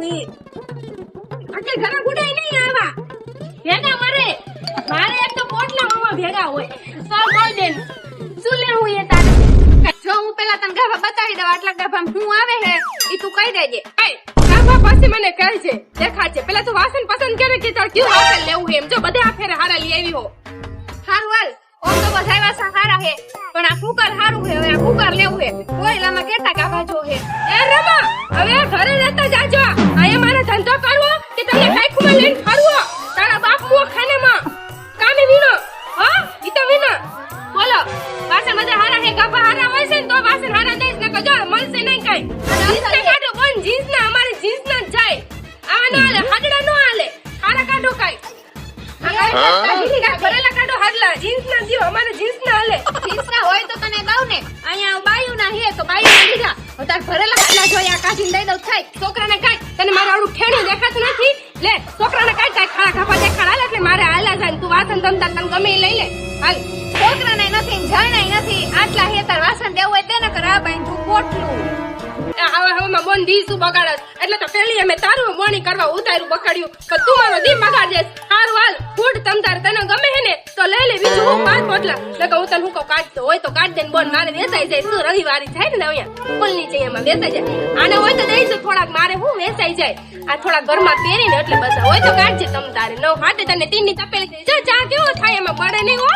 હાથમાં સોપડું ઈ. આટલે નહીં આવા. ભેગા મરે. મારે એક તો પોટલા મામા ભેગા હોય. તો બોલ બેન, શું લેવું એ તારે? જો હું પેલા તને ગાભા બતાવી દઉં આટલા ગાભામાં હું આવે હે એ તું કહી દેજે આય, ગાભા પાસે મને કહે છે, દેખાડજે. પેલા તું વાસણ પસંદ કરે કે તાર કયું વાસણ લેવું એમ. જો બધા આ ફેરે હારા લઈ આવી હો. હારું હાલ ઓમ તો બધા વાસણ હારા હે પણ આ કુકર હારું હે હવે આ કુકર લેવું હે કોયલામાં કેટલા ગાભા જો હે એ રમા, હવે ઘરે રહેતા જાજો. કાંઈકમાં લઈને ફરવો? તારા બાપ મુઓ ખાનામાં. કામે વીણો. હા? ઈ તો વીણો. બોલો, વાસણ બધા હારા હે, ગાભા હારા હોય છે ને તો વાસણ હારા નકર જો મળશે નહીં કાંઈ. કાઢો, જીન્સ જીન્સના, અમારે જીન્સ ના જાય. આવા ન હાલે, હાગડા ન હાલે. હારા કાઢો કાંઈ. ભરેલા કાઢો હાડલા. જીન્સના દ્યો, અમારે જીન્સના હાલે. જીન્સના હોય તો તને દઉં ને અહીંયા બાયું ના હે તો બાયું લીધા તાર ભરેલા હાટલા જોયા કાઢીને દઈ દઉં થાય છોકરાને કાંઈ તને મારું આવડું ઠેણું દેખાતું નથી છોકરાને કાંઈ કાંઈ ખાડા ખાપા દેખાડ ખાડા એટલે મારે હાલા જાય તું વાસણ ધમતા તને ગમે લઈ લે. હાલ. છોકરાને નથી જાણાય નથી. આટલા હેતર વાસણ દેવું હોય તેને કર. બાઈ તું પોટલું. હવે હવે દી શું બગાડસ એટલે તો પેલી અમે તારું મોણી કરવા ઉતાર્યું બગાડ્યું કે તું મારો દી બગાડ દેસ હારું હાલ, ફૂટ તમતાર તને ગમે હે ને, તો લઈ લે, બીજું હું પાંચ પોટલા. એટલે હું તને હું કહું કાઢતો હોય તો કાઢ દે ને બોન મારે વેચાઈ જાય. શું રવિવારી થાય ને અહીંયા? ફૂલની એમાં વેચાઈ જાય. આને હોય તો દઈશું, થોડાક મારે હું વેચાઈ જાય. આ થોડા ઘરમાં પહેરીને એટલે બસ હોય તો કાઢજે તમ તારે નવ હાથે તને તીનની તપેલી દઈ. જો, ચા કેવો થાય? એમાં બળે નહીં હો.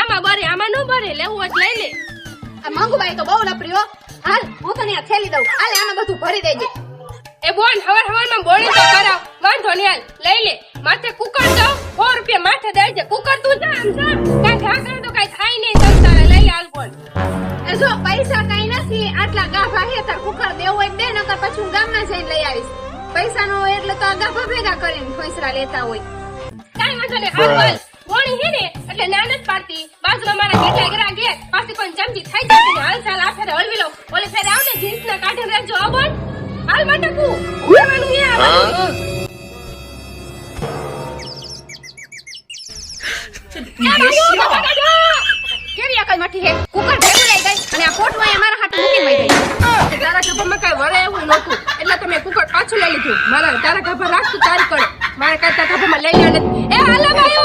આમાં બરે આમાં ન બરે લેવું તો લઈ લે. આ મંગુબાઈ તો બહુ નપરી હો. હાલ હું તને આ થેલી દઉં. હાલે આમાં બધું ભરી દેજે. એ બોન હવાર હવારમાં તો કરાવ. વાંધો નહીં હાલ લઈ લે. માથે કુકર દો સો રૂપિયા માથે દેજે કુકર તું જા આમ જા. કાંઈ ઘા કરે તો કાંઈ થાય નહીં તમ તારે. લઈ લે હાલ બોલ. એ જો પૈસા કાઈ નથી. આટલા ગાભા હે તાર કુકર દેવો હોય દે નકર પછી હું ગામમાં જઈને લઈ આવીશ. પૈસા નો હોય એટલે તો આ ગાભા ભેગા કરીને ખોસરા લેતા હોય. કાંઈ વાંધો નહીં હાલ બોલ. બોણી હે ને એટલે નાનત પાડતી. હાલ માટે કુ ઉડવાનું આ. એ કાઢો! કેવી અકલ હે? કુકર ભેગું લઈ ગઈ અને આ પોટમાં એ મારા હાથ મૂકી વઈ ગઈ. તારા ખભામાં કઈ વરે એવું નહોતું. એટલે તમે કુકર પાછું લઈ લીધું. મારા તારા ખભા રાખતું તારી કડે મારે કઈ તારા ખભામાં લઈ લે એ હાલા ભાઈ